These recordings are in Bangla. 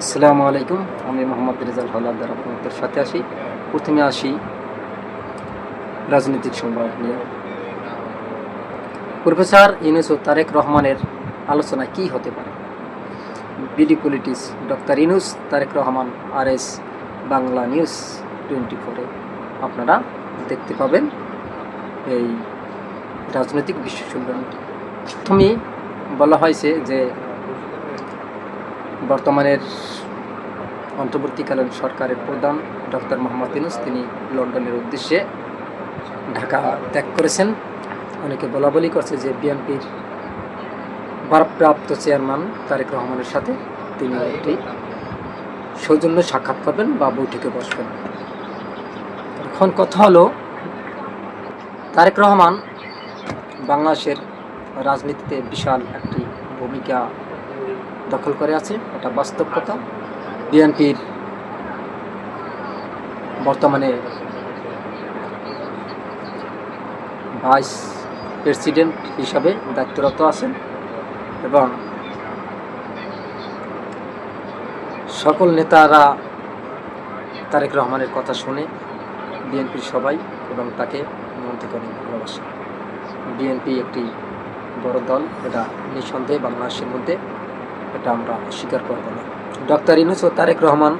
আসসালামু আলাইকুম। আমি মোহাম্মদ রেজাল হলাদার আপনাদের সাথে আসি প্রথমে আসি রাজনৈতিক সংবাদ নিয়ে। প্রফেসর ইউনুস ও তারেক রহমানের আলোচনা কি হতে পারে? BD politics, doctor Yunus Tarek Rahman R S Bangla news twenty ফোরে আপনারা দেখতে পাবেন এই রাজনৈতিক বিশ্ব সম্মেলনটি প্রথমেই বলা হয়েছে যে বর্তমানের অন্তর্বর্তীকালীন সরকারের প্রধান ডক্টর মোহাম্মদ ইউনুস, তিনি লন্ডনের উদ্দেশ্যে ঢাকা ত্যাগ করেছেন। অনেকে বলা বলি করছে যে বিএনপির ভারপ্রাপ্ত চেয়ারম্যান তারেক রহমানের সাথে তিনি একটি সৌজন্য সাক্ষাৎ করবেন বা বৈঠকে বসবেন। এখন কথা হলো, তারেক রহমান বাংলাদেশের রাজনীতিতে বিশাল একটি ভূমিকা দখল করে আছে, এটা বাস্তব কথা বিএনপির বর্তমানে ভাইস প্রেসিডেন্ট হিসাবে দায়িত্বরত আছেন এবং সকল নেতারা তারেক রহমানের কথা শুনে বিএনপির সবাই এবং তাকে মন্ত্রী করে ভালোবাসে। বিএনপি একটি বড় দল, এটা নিঃসন্দেহে বাংলাদেশের মধ্যে এটা আমরা স্বীকার করব না। ডক্টর ইনুস ও তারেক রহমান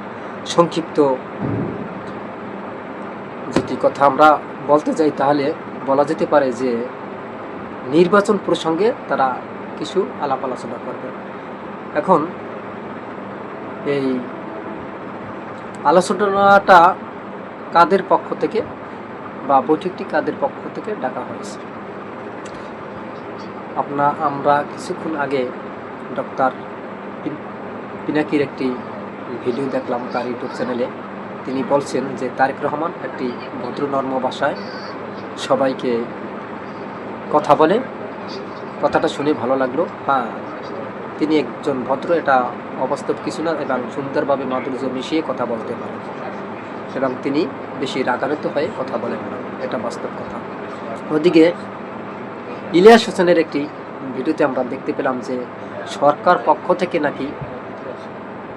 সংক্ষিপ্ত যদি কথা আমরা বলতে যাই তাহলে বলা যেতে পারে যে নির্বাচন প্রসঙ্গে তারা কিছু আলাপ আলোচনা করবে। এখন এই আলোচনাটা কাদের পক্ষ থেকে বা বৈঠকটি কাদের পক্ষ থেকে ডাকা হয়েছে? আপনা আমরা কিছুক্ষণ আগে ডক্টর পিনাকির একটি ভিডিও দেখলাম তার ইউটিউব চ্যানেলে। তিনি বলছেন যে, তারেক রহমান একটি ভদ্রনর্ম ভাষায় সবাইকে কথা বলে। কথাটা শুনে ভালো লাগল। হ্যাঁ তিনি একজন ভদ্র, এটা অবাস্তব কিছু না, এবং সুন্দরভাবে মাধুর্য মিশিয়ে কথা বলতে পারেন। এবং তিনি বেশি রাগান্বিত হয়ে কথা বলেন না, এটা বাস্তব কথা। ওদিকে ইলিয়াস হোসেনের একটি ভিডিওতে আমরা দেখতে পেলাম যে, সরকার পক্ষ থেকে নাকি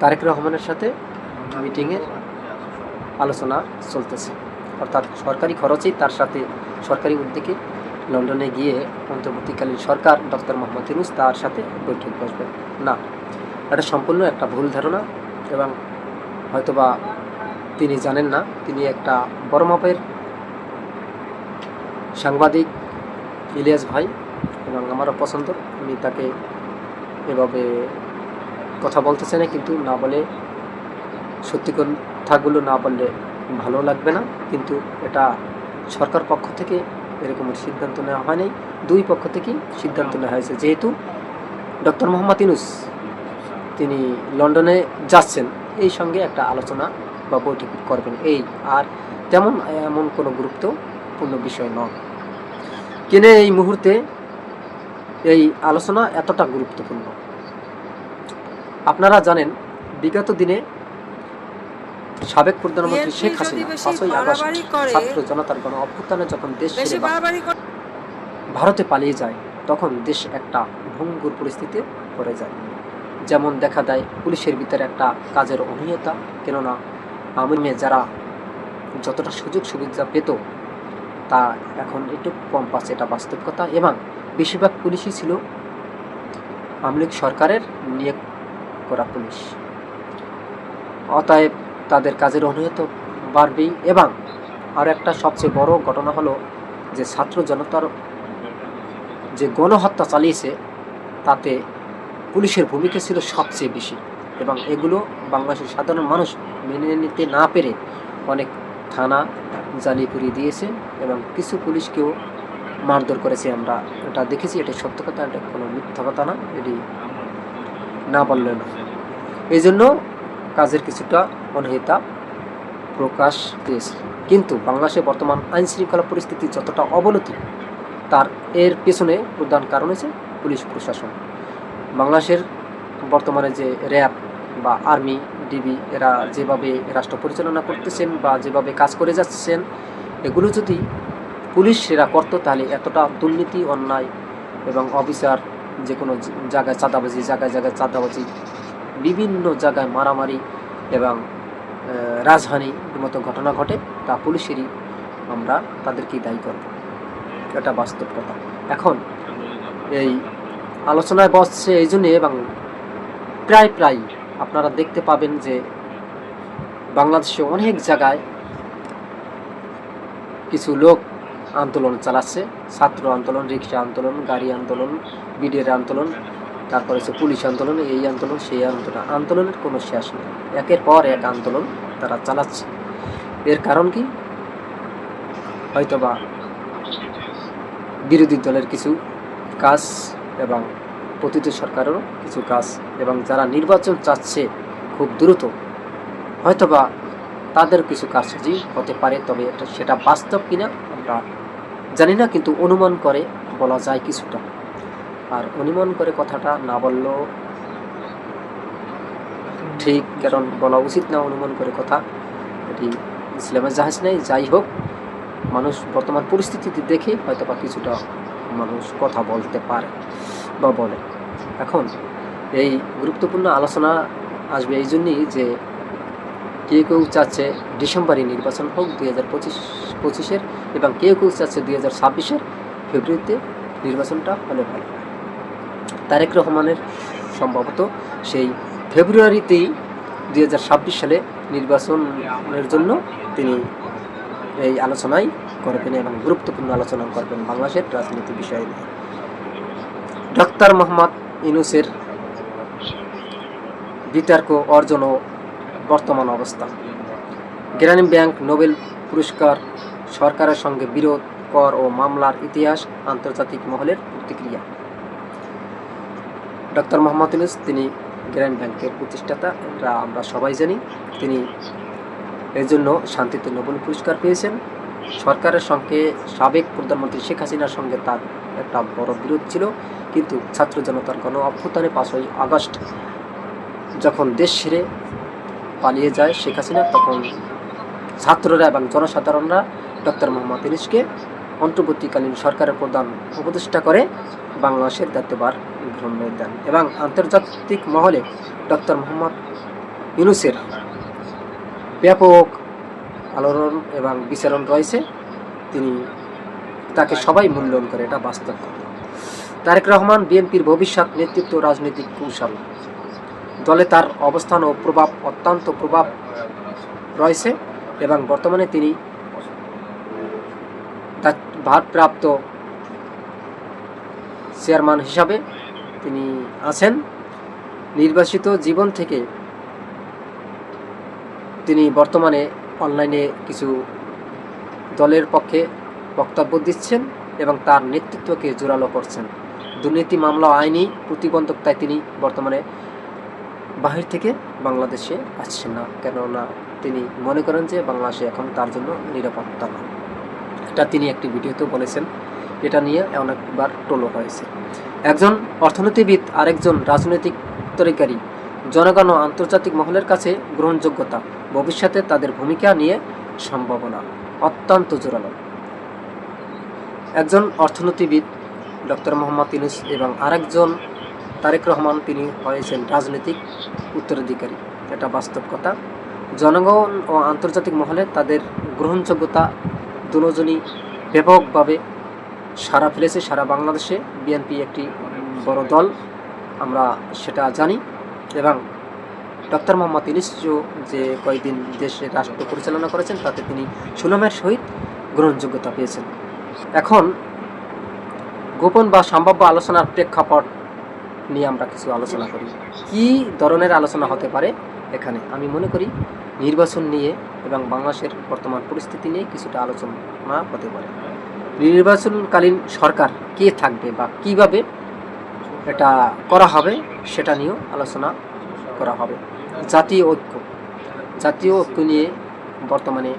তারেক রহমানের সাথে মিটিংয়ের আলোচনা চলতেছে। অর্থাৎ সরকারি খরচেই তার সাথে সরকারি উদ্যোগে লন্ডনে গিয়ে অন্তর্বর্তীকালীন সরকার ডক্টর মোহাম্মদ ইউনুস তার সাথে বৈঠক বসবেন। না, এটা সম্পূর্ণ একটা ভুল ধারণা এবং হয়তোবা তিনি জানেন না, তিনি একটা বড় মাপের সাংবাদিক ইলিয়াস ভাই এবং আমারও পছন্দ। আমি তাকে এভাবে কথা বলতেছে না, কিন্তু না বলে, সত্যি কথাগুলো না বললে ভালো লাগবে না। কিন্তু এটা সরকার পক্ষ থেকে এরকমের সিদ্ধান্ত নেওয়া হয়নি দুই পক্ষ থেকেই সিদ্ধান্ত নেওয়া হয়েছে। যেহেতু ডক্টর মোহাম্মদ ইনুস তিনি লন্ডনে যাচ্ছেন, এই সঙ্গে একটা আলোচনা বা বৈঠক করবেন। এই আর তেমন এমন কোনো গুরুত্বপূর্ণ বিষয় নয়। কিনে এই মুহূর্তে এই আলোচনা এতটা গুরুত্বপূর্ণ? আপনারা জানেন বিগত দিনে সাবেক প্রধানমন্ত্রী শেখ হাসিনা পাঁচই আগস্ট ছাত্র জনতার গণ অভ্যুত্থানে যখন দেশ ভারতে পালিয়ে যায় তখন দেশ একটা ভঙ্গুর পরিস্থিতিতে পড়ে যায়। যেমন দেখা দেয় পুলিশের ভিতরে একটা কাজের অনিয়তা কেননা আমি যারা যতটা সুযোগ সুবিধা পেত তা এখন একটু কম পাচ্ছে এটা বাস্তব কথা। এবং বেশিরভাগ পুলিশই ছিল আমলিক সরকারের নিয়োগ করা পুলিশ। অতএব তাদের কাজের অনিয়ত বাড়বেই এবং আর একটা সবচেয়ে বড় ঘটনা হলো যে ছাত্র জনতার যে গণহত্যা চালিয়েছে, তাতে পুলিশের ভূমিকা ছিল সবচেয়ে বেশি এবং এগুলো বাংলাদেশের সাধারণ মানুষ মেনে নিতে না পেরে অনেক থানা জ্বালিয়ে পুড়িয়ে দিয়েছে এবং কিছু পুলিশকেও মারধর করেছে। আমরা এটা দেখেছি, এটা সত্য কথা, এটা কোনো মিথ্যা কথা না, এটি না বললে না। এই জন্য কাজের কিছুটা অনহিতা প্রকাশ পেয়েছে। কিন্তু বাংলাদেশে বর্তমান আইন শৃঙ্খলা পরিস্থিতি যতটা অবনতি, তার এর পেছনে প্রধান কারণ হচ্ছে পুলিশ প্রশাসন। বাংলাদেশের বর্তমানে যে র্যাব বা আর্মি, ডিবি, এরা যেভাবে রাষ্ট্র পরিচালনা করতেছেন বা যেভাবে কাজ করে যাচ্ছেন, এগুলো যদি পুলিশ এরা করতো, তাহলে এতটা দুর্নীতি, অন্যায় এবং অফিসার যে কোনো জায়গায় চাঁদাবাজি, জায়গায় জায়গায় চাঁদাবাজি, বিভিন্ন জায়গায় মারামারি এবং রাজহানির মতো ঘটনা ঘটে, তা পুলিশেরই আমরা তাদেরকেই দায়ী করব। এটা বাস্তব কথা। এখন এই আলোচনায় বসছে এই জন্যে এবং প্রায় প্রায় আপনারা দেখতে পাবেন যে বাংলাদেশে অনেক জায়গায় কিছু লোক আন্দোলন চালাচ্ছে, ছাত্র আন্দোলন, রিক্সা আন্দোলন, গাড়ি আন্দোলন, বিডিআর আন্দোলন, তারপরে হচ্ছে পুলিশ আন্দোলন, এই আন্দোলন, সেই আন্দোলন, আন্দোলনের কোনো শেষ নেই। একের পর এক আন্দোলন তারা চালাচ্ছে। এর কারণ কি? হয়তোবা বিরোধী দলের কিছু কাজ এবং প্রতিটি সরকারেরও কিছু কাজ এবং যারা নির্বাচন চাচ্ছে খুব দ্রুত, হয়তোবা তাদের কিছু কারসাজি হতে পারে, তবে এটা সেটা বাস্তব কিনা আমরা জানি না, কিন্তু অনুমান করে বলা যায় কিছুটা। আর অনুমান করে কথাটা না বললেও ঠিক, কারণ বলা উচিত না অনুমান করে কথা। এটি ইসলামের জাহাজ নেই, যাই হোক, মানুষ বর্তমান পরিস্থিতিতে দেখে হয়তো বা কিছুটা মানুষ কথা বলতে পারে বা বলে। এখন এই গুরুত্বপূর্ণ আলোচনা আসবে এই জন্যই যে কেউ কেউ চাচ্ছে ডিসেম্বরে নির্বাচন হোক, দুই হাজার পঁচিশ, পঁচিশের এবং কেউ কেউ চাচ্ছে দুই হাজার ছাব্বিশের ফেব্রুয়ারিতে নির্বাচনটা হলে ভালো তারেক রহমানের সম্ভবত সেই ফেব্রুয়ারিতেই দুই হাজার ছাব্বিশ সালে নির্বাচনের জন্য তিনি এই আলোচনায় করবেন এবং গুরুত্বপূর্ণ আলোচনা করবেন বাংলাদেশের রাজনীতি বিষয় নিয়ে। ডক্টর মোহাম্মদ ইনুসের বিতর্ক, অর্জন ও বর্তমান অবস্থা। গ্রামীণ ব্যাংক নোবেল পুরস্কার সরকারের সঙ্গে বিরোধ কর ও মামলার ইতিহাস আন্তর্জাতিক মহলের প্রতিক্রিয়া। ডক্টর মোহাম্মদ ইউনুস, তিনি গ্রামীণ ব্যাংকের প্রতিষ্ঠাতা এটা আমরা সবাই জানি। তিনি এর জন্য শান্তিতে নোবেল পুরস্কার পেয়েছেন। সরকারের সঙ্গে সাবেক প্রধানমন্ত্রী শেখ হাসিনার সঙ্গে তার একটা বড় বিরোধ ছিল। কিন্তু ছাত্র জনতার গণ অভ্যুত্থানে পাঁচই আগস্ট যখন দেশ ছেড়ে পালিয়ে যায় শেখ হাসিনা, তখন ছাত্ররা এবং জনসাধারণরা ডক্টর মোহাম্মদ ইলিশকে অন্তর্বর্তীকালীন সরকারের প্রধান উপদেষ্টা করে বাংলাদেশের দায়িত্বভার গ্রহণ দেন এবং আন্তর্জাতিক মহলে ডক্টর মোহাম্মদ ইউনুসের ব্যাপক আলোড়ন এবং বিচারণ রয়েছে। তিনি তাকে সবাই মূল্যায়ন করে, এটা বাস্তব তারেক রহমান বিএনপির ভবিষ্যৎ নেতৃত্ব রাজনৈতিক কৌশল। দলে তার অবস্থান ও প্রভাব অত্যন্ত প্রভাব রয়েছে এবং বর্তমানে তিনি ভারপ্রাপ্ত চেয়ারম্যান হিসাবে তিনি আছেন। নির্বাসিত জীবন থেকে তিনি বর্তমানে অনলাইনে কিছু দলের পক্ষে বক্তব্য দিচ্ছেন এবং তার নেতৃত্বকে জোরালো করছেন। দুর্নীতি মামলা আইনি প্রতিবন্ধকতায় তিনি বর্তমানে বাহির থেকে বাংলাদেশে আসছেন না। কেননা তিনি মনে করেন যে বাংলাদেশে এখন তার জন্য নিরাপত্তা এটা তিনি একটি ভিডিওতে বলেছেন। এটা নিয়ে অনেকবার টোলো হয়েছে। একজন অর্থনীতিবিদ, আরেকজন রাজনৈতিক তরিকারী, জনগণ আন্তর্জাতিক মহলের কাছে গ্রহণযোগ্যতা, ভবিষ্যতে তাদের ভূমিকা নিয়ে সম্ভাবনা অত্যন্ত জোরালো। একজন অর্থনীতিবিদ, ডক্টর মোহাম্মদ ইউনুস এবং আরেকজন তারেক রহমান, তিনি হয়েছেন রাজনৈতিক উত্তরাধিকারী। এটা বাস্তব কথা। জনগণ ও আন্তর্জাতিক মহলে তাদের গ্রহণযোগ্যতা দুজনই ব্যাপকভাবে সারা ফেলেছে, সারা বাংলাদেশে বিএনপি একটি বড় দল, আমরা সেটা জানি। এবং ডক্টর মোহাম্মদ ইউনুস যে কয়েকদিন দেশে রাষ্ট্র পরিচালনা করেছেন, তাতে তিনি সুনামের সহিত গ্রহণযোগ্যতা পেয়েছেন। এখন গোপন বা সম্ভাব্য আলোচনার প্রেক্ষাপট নিয়ে আমরা কিছু আলোচনা করি। কি ধরনের আলোচনা হতে পারে এখানে? আমি মনে করি নির্বাচন নিয়ে এবং বাংলাদেশের বর্তমান পরিস্থিতি নিয়ে কিছুটা আলোচনা হতে পারে। নির্বাচনকালীন সরকার কে থাকবে বা কীভাবে এটা করা হবে সেটা নিয়েও আলোচনা করা হবে। জাতীয় ঐক্য। জাতীয় ঐক্য নিয়ে বর্তমানে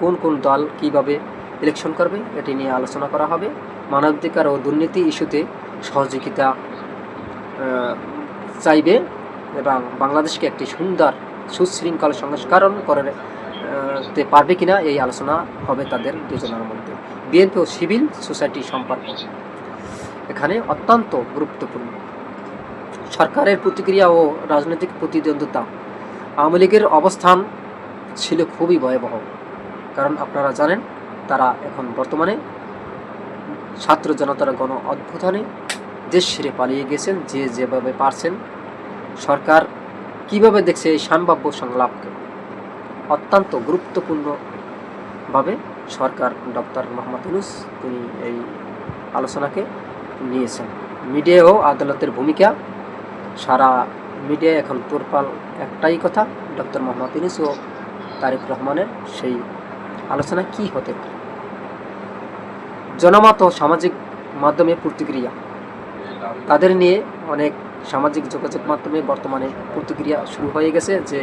কোন কোন দল কীভাবে ইলেকশন করবে এটি নিয়ে আলোচনা করা হবে। মানবাধিকার ও দুর্নীতি ইস্যুতে সহযোগিতা চাইবে এবং বাংলাদেশকে একটি সুন্দর সুশৃঙ্খল সংস্করণ করে আহ, তে পারবে কিনা এই আলোচনা হবে তাদের দুজনের মধ্যে। বিএনপি ও সিভিল সোসাইটি সম্পর্ক এখানে অত্যন্ত গুরুত্বপূর্ণ। সরকারের প্রতিক্রিয়া ও রাজনৈতিক প্রতিদ্বন্দ্বিতা আওয়ামী লীগের অবস্থান ছিল খুবই ভয়াবহ। কারণ আপনারা জানেন তারা এখন বর্তমানে ছাত্র জনতার গণ অভ্যুত্থানে দেশ ছেড়ে পালিয়ে গেছেন যে যেভাবে পারছেন। সরকার কীভাবে দেখছে এই সম্ভাব্য সংলাপকে? অত্যন্ত গুরুত্বপূর্ণভাবে সরকার ডক্টর মোহাম্মদ ইউনুস তিনি এই আলোচনাকে নিয়েছেন। মিডিয়া ও আদালতের ভূমিকা, সারা মিডিয়ায় এখন তোরপাল একটাই কথা, ডক্টর মোহাম্মদ ইউনুস ও তারেক রহমানের সেই আলোচনা কি হতে পারে? জনমত ও সামাজিক মাধ্যমে প্রতিক্রিয়া। তাদের নিয়ে অনেক সামাজিক যোগাযোগ মাধ্যমে বর্তমানে প্রতিক্রিয়া শুরু হয়ে গেছে যে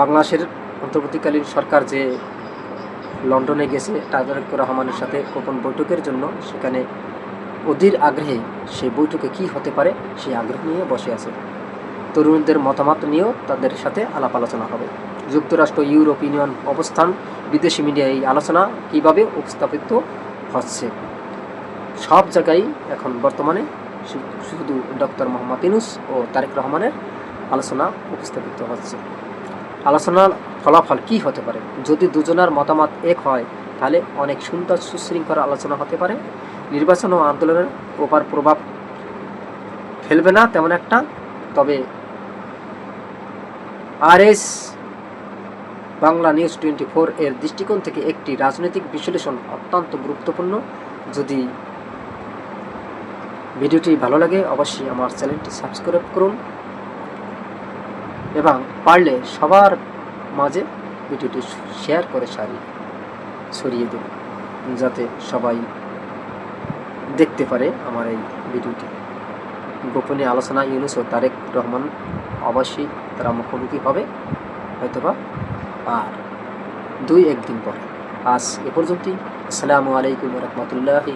বাংলাদেশের অন্তর্বর্তীকালীন সরকার যে লন্ডনে গেছে, তারেক রহমানের সাথে গোপন বৈঠকের জন্য সেখানে অধীর আগ্রহে সেই বৈঠকে কি হতে পারে সেই আগ্রহ নিয়ে বসে আছে। তরুণদের মতামত নিয়েও তাদের সাথে আলাপ আলোচনা হবে। যুক্তরাষ্ট্র, ইউরোপ ইউনিয়ন অবস্থান, বিদেশি মিডিয়া এই আলোচনা কীভাবে উপস্থাপিত হচ্ছে? সব জায়গায় এখন বর্তমানে শুধু ডক্টর মোহাম্মদ ইনুস ও তারেক রহমানের আলোচনা উপস্থাপিত হচ্ছে। আলোচনার ফলাফল কি হতে পারে? যদি দুজনের মতামত এক হয়, তাহলে অনেক সুন্দর সুশৃঙ্খল আলোচনা হতে পারে। নির্বাচন ও আন্দোলনের প্রপার প্রভাব ফেলবে না তেমন একটা, তবে RS Bangla news twenty four এর দৃষ্টিকোণ থেকে একটি রাজনৈতিক বিশ্লেষণ অত্যন্ত গুরুত্বপূর্ণ। যদি ভিডিওটি ভালো লাগে, অবশ্যই আমার চ্যানেলটি সাবস্ক্রাইব করুন এবং পারলে সবার মাঝে ভিডিওটি শেয়ার করে সারি ছড়িয়ে দিন, যাতে সবাই দেখতে পারে আমার এই ভিডিওটি। গোপনীয় আলোচনা ইউনুস ও তারেক রহমান অবশ্যই তারা মুখোমুখি হবে, হয়তোবা আর দুই একদিন পরে। আজ এ পর্যন্তই। আসসালামু আলাইকুম রহমতুল্লাহি